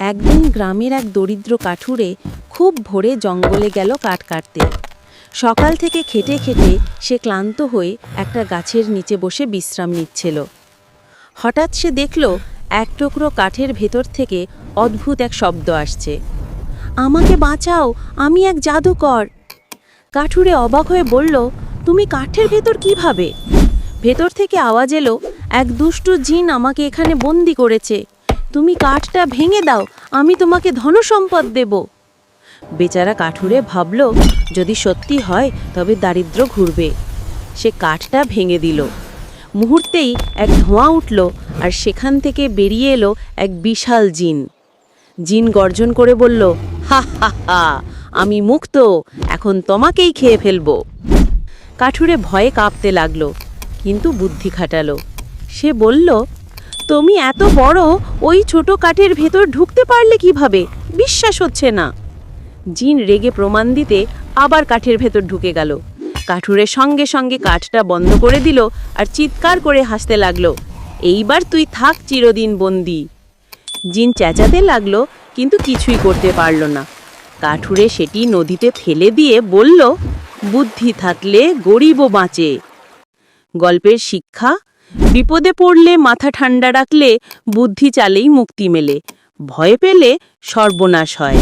একদিন গ্রামের এক দরিদ্র কাঠুরে খুব ভোরে জঙ্গলে গেল কাঠ কাটতে। সকাল থেকে খেটে খেটে সে ক্লান্ত হয়ে একটা গাছের নিচে বসে বিশ্রাম নিচ্ছিল। হঠাৎ সে দেখল, এক টুকরো কাঠের ভেতর থেকে অদ্ভুত এক শব্দ আসছে। আমাকে বাঁচাও, আমি এক জাদুকর! কাঠুরে অবাক হয়ে বলল, তুমি কাঠের ভেতর কীভাবে? ভেতর থেকে আওয়াজ এলো, এক দুষ্টু জিন আমাকে এখানে বন্দি করেছে। তুমি কাঠটা ভেঙে দাও, আমি তোমাকে ধনসম্পদ দেব। বেচারা কাঠুরে ভাবল, যদি সত্যি হয়, তবে দারিদ্র ঘুরবে। সে কাঠটা ভেঙে দিল। মুহূর্তেই এক ধোঁয়া উঠল, আর সেখান থেকে বেরিয়ে এলো এক বিশাল জিন। জিন গর্জন করে বলল, হা হা হা, আমি মুক্ত, এখন তোমাকেই খেয়ে ফেলব। কাঠুরে ভয়ে কাঁপতে লাগল, কিন্তু বুদ্ধি খাটালো। সে বলল তুমি এত বড়, ওই ছোট কাঠের ভেতর ঢুকতে পারলে কীভাবে? বিশ্বাস হচ্ছে না। জিন রেগে প্রমাণ দিতে আবার কাঠের ভেতর ঢুকে গেল। কাঠুরের সঙ্গে সঙ্গে কাঠটা বন্ধ করে দিল আর চিৎকার করে হাসতে লাগল, এইবার তুই থাক চিরদিন বন্দি। জিন চেঁচাতে লাগল, কিন্তু কিছুই করতে পারল না। কাঠুরে সেটি নদীতে ফেলে দিয়ে বলল, বুদ্ধি থাকলে গরিবও বাঁচে। গল্পের শিক্ষা বিপদে পড়লে মাথা ঠান্ডা রাখলে বুদ্ধি চালেই মুক্তি মেলে। ভয় পেলে সর্বনাশ হয়।